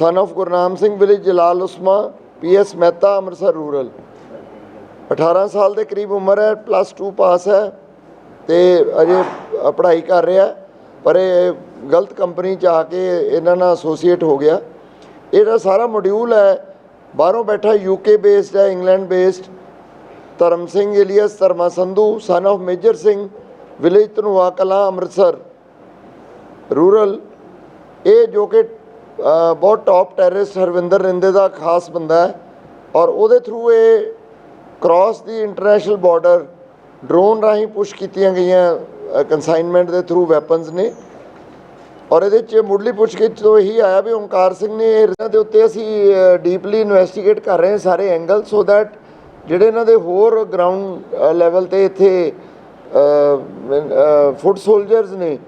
Son of Gurnam Singh village Jalal Usma PS Mehta Amritsar rural 18 ਸਾਲ ਦੇ ਕਰੀਬ ਉਮਰ ਹੈ ਪਲੱਸ 2 ਪਾਸ ਹੈ ਤੇ ਅਜੇ ਪੜ੍ਹਾਈ ਕਰ ਰਿਹਾ ਪਰ ਇਹ ਗਲਤ ਕੰਪਨੀ ਚ ਆ ਕੇ ਇਹਨਾਂ ਨਾਲ ਐਸੋਸੀਏਟ ਹੋ ਗਿਆ। ਇਹਦਾ ਸਾਰਾ ਮੋਡਿਊਲ ਹੈ, ਬਾਹਰੋਂ ਬੈਠਾ ਯੂਕੇ ਬੇਸਡ ਹੈ England based Dharam Singh alias Dharma Sandhu son of major Singh village Dhanoa Kalan Amritsar rural ਇਹ ਜੋ ਕਿ ਬਹੁਤ ਟੌਪ ਟੈਰਰਿਸਟ ਹਰਵਿੰਦਰ ਰਿੰਦੇ ਦਾ ਖਾਸ ਬੰਦਾ ਹੈ ਔਰ ਉਹਦੇ ਥਰੂ ਇਹ ਕ੍ਰਾਸ ਦੀ ਇੰਟਰਨੈਸ਼ਨਲ ਬਾਰਡਰ ਡਰੋਨ ਰਾਹੀਂ ਪੁਸ਼ ਕੀਤੀਆਂ ਗਈਆਂ ਕਨਸਾਈਨਮੈਂਟ ਦੇ ਥਰੂ ਵੈਪਨਸ ਨੇ। ਔਰ ਇਹਦੇ ਚ ਮੁੱਢਲੀ ਪੁੱਛਗਿੱਛ ਤੋਂ ਇਹੀ ਆਇਆ ਵੀ ਓਮਕਾਰ ਸਿੰਘ ਨੇ ਇਹਨਾਂ ਦੇ ਉੱਤੇ ਅਸੀਂ ਡੀਪਲੀ ਇਨਵੈਸਟੀਗੇਟ ਕਰ ਰਹੇ ਹਾਂ ਸਾਰੇ ਐਂਗਲ ਸੋ ਦੈਟ ਜਿਹੜੇ ਇਹਨਾਂ ਦੇ ਹੋਰ ਗਰਾਊਂਡ ਲੈਵਲ ਤੇ ਇੱਥੇ ਫੁੱਟ ਸੋਲਜਰਸ ਨੇ,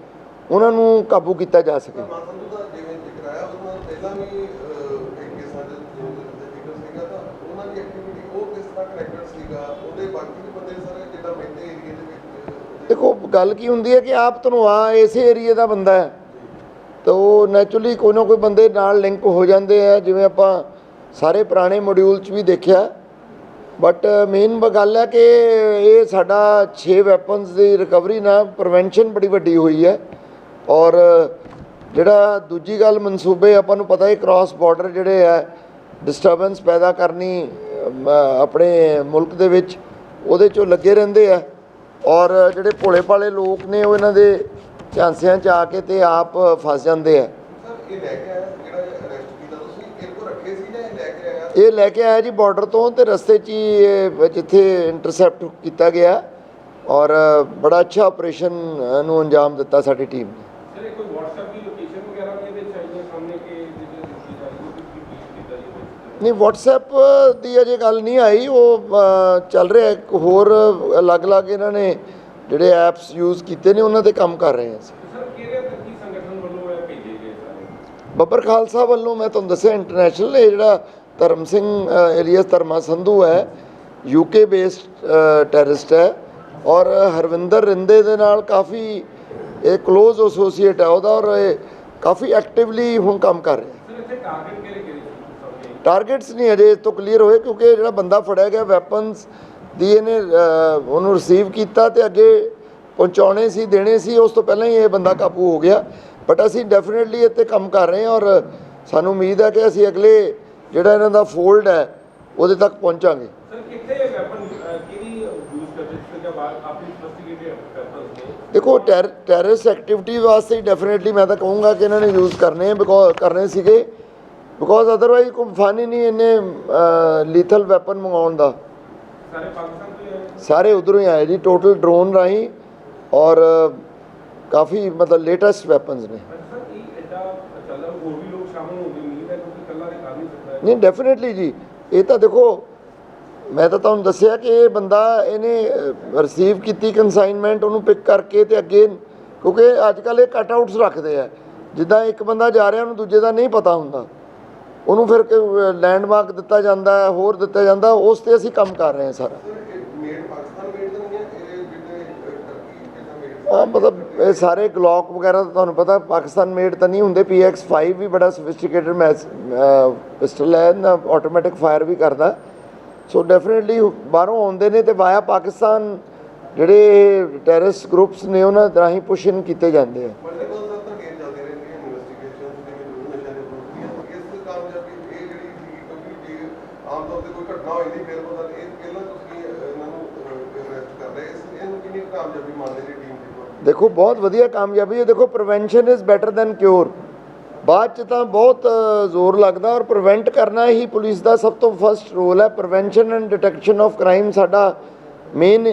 ਉਹਨਾਂ ਨੂੰ ਕਾਬੂ ਕੀਤਾ ਜਾ ਸਕੇ ਮਾਸੰਦੂ ਦਾ ਜਿਵੇਂ ਜ਼ਿਕਰ ਆਇਆ ਉਹਨਾਂ ਪਹਿਲਾਂ ਵੀ ਅਹ, ਇੱਕ ਕਿਸਾਨ ਦੇ ਜ਼ਿਕਰ ਸੀਗਾ ਤਾਂ ਉਹਨਾਂ ਦੀ ਐਕਟੀਵਿਟੀ ਉਹ ਕਿਸ ਤਰ੍ਹਾਂ ਕਨੈਕਟਡ ਸੀਗਾ ਉਹਦੇ ਬਾਕੀ ਵੀ ਬੰਦੇ ਸਾਰੇ ਜਿੱਦਾਂ ਮਹਿੰਦੇ ਏਰੀਆ ਦੇ ਵਿੱਚ ਦੇਖੋ ਗੱਲ ਕੀ ਹੁੰਦੀ ਹੈ ਕਿ ਆਪ ਤੁਹਾਨੂੰ ਧਨਵਾ ਇਸੇ ਏਰੀਏ ਦਾ ਬੰਦਾ ਹੈ। ਤਾਂ ਉਹ ਨੈਚੁਰਲੀ ਕੋਈ ਨਾ ਕੋਈ ਬੰਦੇ ਨਾਲ ਲਿੰਕ ਹੋ ਜਾਂਦੇ ਆ ਜਿਵੇਂ ਆਪਾਂ ਸਾਰੇ ਪੁਰਾਣੇ ਮੋਡਿਊਲ 'ਚ ਵੀ ਦੇਖਿਆ। ਬਟ ਮੇਨ ਗੱਲ ਹੈ ਕਿ ਇਹ ਸਾਡਾ 6 ਵੈਪਨਸ ਦੀ ਰਿਕਵਰੀ ਨਾਲ ਪ੍ਰੀਵੈਂਸ਼ਨ ਬੜੀ ਵੱਡੀ ਹੋਈ ਹੈ। ਔਰ ਜਿਹੜਾ ਦੂਜੀ ਗੱਲ ਮਨਸੂਬੇ ਆਪਾਂ ਨੂੰ ਪਤਾ ਹੈ ਕ੍ਰਾਸ ਬਾਰਡਰ ਜਿਹੜੇ ਹੈ ਡਿਸਟਰਬੈਂਸ ਪੈਦਾ ਕਰਨੀ ਆਪਣੇ ਮੁਲਕ ਦੇ ਵਿੱਚ ਉਹਦੇ 'ਚੋਂ ਲੱਗੇ ਰਹਿੰਦੇ ਆ। ਔਰ ਜਿਹੜੇ ਭੋਲੇ ਭਾਲੇ ਲੋਕ ਨੇ ਉਹ ਇਹਨਾਂ ਦੇ ਝਾਂਸਿਆਂ 'ਚ ਆ ਕੇ ਤੇ ਆਪ ਫਸ ਜਾਂਦੇ ਆ। ਇਹ ਲੈ ਕੇ ਆਇਆ ਜਾਂ ਬਾਰਡਰ ਤੋਂ ਤੇ ਰਸਤੇ 'ਚ ਹੀ ਜਿੱਥੇ ਇੰਟਰਸੈਪਟ ਕੀਤਾ ਗਿਆ। ਔਰ ਬੜਾ ਅੱਛਾ ਆਪਰੇਸ਼ਨ ਨੂੰ ਅੰਜਾਮ ਦਿੱਤਾ ਸਾਡੀ ਟੀਮ ਨੇ ਸਰ ਇਹ ਕੋਈ WhatsApp ਦੀ ਲੋਕੇਸ਼ਨ ਵਗੈਰਾ ਵੀ ਇਹਦੇ ਚ ਆਈ ਹੈ ਸਾਹਮਣੇ ਕਿ ਜਿਹਦੇ ਦਿੱਤੀ ਜਾ ਰਹੀ ਹੈ ਕਿ ਕੀ ਕੀਤਾ ਜੀ ਇਹਦੇ ਵਿੱਚ? ਨਹੀਂ WhatsApp ਦੀ ਅਜੇ ਗੱਲ ਨਹੀਂ ਆਈ। ਉਹ ਚੱਲ ਰਿਹਾ ਇੱਕ ਹੋਰ ਅਲੱਗ-ਅਲੱਗ ਇਹਨਾਂ ਨੇ ਜਿਹੜੇ ਐਪਸ ਯੂਜ਼ ਕੀਤੇ ਨੇ ਉਹਨਾਂ ਤੇ ਕੰਮ ਕਰ ਰਹੇ ਹਾਂ ਅਸੀਂ। ਸਰ ਕਿਹੜੇ ਤਰਕੀ ਸੰਗਠਨ ਵੱਲੋਂ ਇਹ ਭੇਜੇ ਗਏ ਸਾਰੇ? ਬੱਬਰ ਖਾਲਸਾ ਵੱਲੋਂ ਮੈਂ ਤੁਹਾਨੂੰ ਦੱਸਿਆ ਇੰਟਰਨੈਸ਼ਨਲ ਇਹ ਜਿਹੜਾ ਧਰਮ ਸਿੰਘ ਏਲੀਅਸ ਧਰਮਾ ਸੰਧੂ ਹੈ ਯੂਕੇ ਬੇਸਡ ਟੈਰਰਿਸਟ ਹੈ। ਔਰ ਹਰਵਿੰਦਰ ਰਿੰਦੇ ਦੇ ਨਾਲ ਕਾਫੀ ਇਹ ক্লোਜ਼ ਐਸੋਸੀਏਟ ਹੈ ਉਹਦਾ ਔਰ ਇਹ ਕਾਫੀ ਐਕਟਿਵਲੀ ਹੁਣ ਕੰਮ ਕਰ ਰਿਹਾ। ਸਰ ਇੱਥੇ ਟਾਰਗੇਟ ਕਿਹੜੇ ਟਾਰਗੇਟਸ ਨਹੀਂ ਅਜੇ ਤੋਂ ਕਲੀਅਰ ਹੋਏ ਕਿਉਂਕਿ ਜਿਹੜਾ ਬੰਦਾ ਫੜਿਆ ਗਿਆ ਵੈਪਨਸ ਦੀ ਇਹਨੇ ਉਹਨੂੰ ਰਿਸੀਵ ਕੀਤਾ ਤੇ ਅੱਗੇ ਪਹੁੰਚਾਉਣੇ ਸੀ ਦੇਣੇ ਸੀ ਉਸ ਤੋਂ ਪਹਿਲਾਂ ਹੀ ਇਹ ਬੰਦਾ ਕਾਬੂ ਹੋ ਗਿਆ। ਬਟ ਅਸੀਂ ਡੈਫੀਨਿਟਲੀ ਇੱਥੇ ਕੰਮ ਕਰ ਰਹੇ ਹਾਂ ਔਰ ਸਾਨੂੰ ਉਮੀਦ ਹੈ ਕਿ ਅਸੀਂ ਅਗਲੇ ਜਿਹੜਾ ਇਹਨਾਂ ਦਾ ਫੋਲਡ ਹੈ ਉਹਦੇ ਤੱਕ ਪਹੁੰਚਾਂਗੇ। ਸਰ ਕਿੱਥੇ ਵੈਪਨ ਕਿਹਦੀ ਯੂਜ਼ ਕਰਦੇ ਸੀ? ਜਾਂ ਬਾਅਦ ਆਪਣੀ ਇਨਵੈਸਟੀਗੇਟਿਵ ਵੈਪਨਸ ਨੇ ਦੇਖੋ ਟੈਰ ਟੈਰਰਿਸਟ ਐਕਟੀਵਿਟੀ ਵਾਸਤੇ ਡੈਫੀਨਿਟਲੀ ਮੈਂ ਤਾਂ ਕਹੂੰਗਾ ਕਿ ਇਹਨਾਂ ਨੇ ਯੂਜ਼ ਕਰਨੇ ਬਿਕੋਜ਼ ਕਰਨੇ ਸੀਗੇ। ਬਿਕੋਜ਼ ਅਦਰਵਾਈਜ਼ ਕੋਈ ਫਨ ਨਹੀਂ ਇਹਨੇ ਲੀਥਲ ਵੈਪਨ ਮੰਗਾਉਣ ਦਾ। ਸਾਰੇ ਪਾਕਿਸਤਾਨ ਤੋਂ ਹੀ ਆਏ? ਸਾਰੇ ਉਧਰੋਂ ਹੀ ਆਏ ਜੀ ਟੋਟਲ ਡਰੋਨ ਰਾਹੀਂ ਔਰ ਕਾਫੀ ਮਤਲਬ ਲੇਟੈਸਟ ਵੈਪਨਸ ਨੇ। ਨਹੀਂ ਡੈਫੀਨਿਟਲੀ ਜੀ। ਇਹ ਤਾਂ ਦੇਖੋ ਮੈਂ ਤਾਂ ਤੁਹਾਨੂੰ ਦੱਸਿਆ ਕਿ ਇਹ ਬੰਦਾ ਇਹਨੇ ਰਿਸੀਵ ਕੀਤੀ ਕਨਸਾਈਨਮੈਂਟ ਉਹਨੂੰ ਪਿਕ ਕਰਕੇ ਤੇ ਅੱਗੇ ਕਿਉਂਕਿ ਅੱਜ ਕੱਲ ਇਹ ਕਟ ਆਊਟਸ ਰੱਖਦੇ ਆ। ਜਿੱਦਾਂ ਇੱਕ ਬੰਦਾ ਜਾ ਰਿਹਾ ਉਹਨੂੰ ਦੂਜੇ ਦਾ ਨਹੀਂ ਪਤਾ ਹੁੰਦਾ। ਉਹਨੂੰ ਫਿਰ ਲੈਂਡਮਾਰਕ ਦਿੱਤਾ ਜਾਂਦਾ ਹੈ ਹੋਰ ਦਿੱਤਾ ਜਾਂਦਾ ਉਸ ਤੇ ਅਸੀਂ ਕੰਮ ਕਰ ਰਹੇ ਹਾਂ ਸਾਰਾ। ਹੈ? ਮਤਲਬ ਇਹ ਸਾਰੇ ਗਲੌਕ ਵਗੈਰਾ ਤਾਂ ਤੁਹਾਨੂੰ ਪਤਾ ਪਾਕਿਸਤਾਨ ਮੇਡ ਤਾਂ ਨਹੀਂ ਹੁੰਦੇ PX5 ਵੀ ਬੜਾ ਸੋਫਿਸਟੀਕੇਟਡ ਮੈਸ ਪਿਸਟਲ ਹੈ ਨਾ ਆਟੋਮੈਟਿਕ ਫਾਇਰ ਵੀ ਕਰਦਾ। ਸੋ ਡੈਫੀਨਿਟਲੀ ਬਾਹਰੋਂ ਆਉਂਦੇ ਨੇ ਤੇ ਵਾਇਆ ਪਾਕਿਸਤਾਨ ਜਿਹੜੇ ਟੈਰਰਿਸਟ ਗਰੁੱਪਸ ਨੇ ਉਹਨਾਂ ਰਾਹੀਂ ਪੁਸ਼ਨ ਕੀਤੇ ਜਾਂਦੇ ਆ। ਦੀਆਂ ਇਸ ਇਹ ਜਿਹੜੀ ਸੀ ਕਿਉਂਕਿ ਜੇ ਆਮ ਤੌਰ ਤੇ ਕੋਈ ਘਟਨਾ ਹੋ ਜਾਂਦੀ ਫਿਰ ਪਤਾ ਇਹ ਪਹਿਲਾਂ ਤੁਸੀਂ ਇਹਨਾਂ ਨੂੰ ਅਰੈਸਟ ਕਰ ਰਹੇ ਇਸ ਇਹਨੂੰ ਕਿੰਨੀ ਕਾਮਯਾਬੀ ਮੰਨਦੇ ਜੀ ਟੀਮ ਦੀ ਦੇਖੋ, ਬਹੁਤ ਵਧੀਆ ਕਾਮਯਾਬੀ ਹੈ। ਦੇਖੋ prevention is better than cure ਬਾਅਦ ਚ ਤਾਂ ਬਹੁਤ ਜ਼ੋਰ ਲੱਗਦਾ ਔਰ ਪ੍ਰੀਵੈਂਟ ਕਰਨਾ ਹੀ ਪੁਲਿਸ ਦਾ ਸਭ ਤੋਂ ਫਸਟ ਰੋਲ ਹੈ। Prevention and detection of crime ਸਾਡਾ ਮੇਨ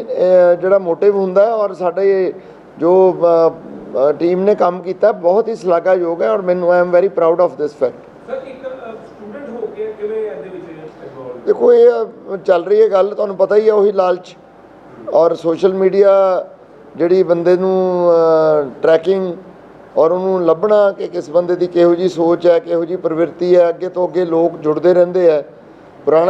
ਜਿਹੜਾ ਮੋਟਿਵ ਹੁੰਦਾ ਹੈ ਔਰ ਸਾਡੇ ਜੋ ਟੀਮ ਨੇ ਕੰਮ ਕੀਤਾ, ਬਹੁਤ ਹੀ ਸ਼ਲਾਘਾਯੋਗ ਹੈ ਔਰ ਮੈਨੂੰ I am very proud of this fact sir ਇੱਕ ਸਟੂਡੈਂਟ ਹੋ ਕੇ ਕਿਵੇਂ ਇਹਦੇ ਵਿੱਚ ਇਨਵੋਲਵ ਦੇਖੋ, ਇਹ ਚੱਲ ਰਹੀ ਹੈ ਗੱਲ, ਤੁਹਾਨੂੰ ਪਤਾ ਹੀ ਹੈ ਉਹੀ ਲਾਲਚ। ਔਰ ਸੋਸ਼ਲ ਮੀਡੀਆ ਜਿਹੜੀ ਬੰਦੇ ਨੂੰ ਟਰੈਕਿੰਗ ਔਰ ਉਹਨੂੰ ਲੱਭਣਾ ਕਿ ਕਿਸ ਬੰਦੇ ਦੀ ਕਿਹੋ ਜੀ ਸੋਚ ਹੈ, ਕਿਹੋ ਜੀ ਪ੍ਰਵਿਰਤੀ ਹੈ, ਅੱਗੇ ਤੋਂ ਅੱਗੇ ਲੋਕ ਜੁੜਦੇ ਰਹਿੰਦੇ ਆ ਪੁਰਾਣਾ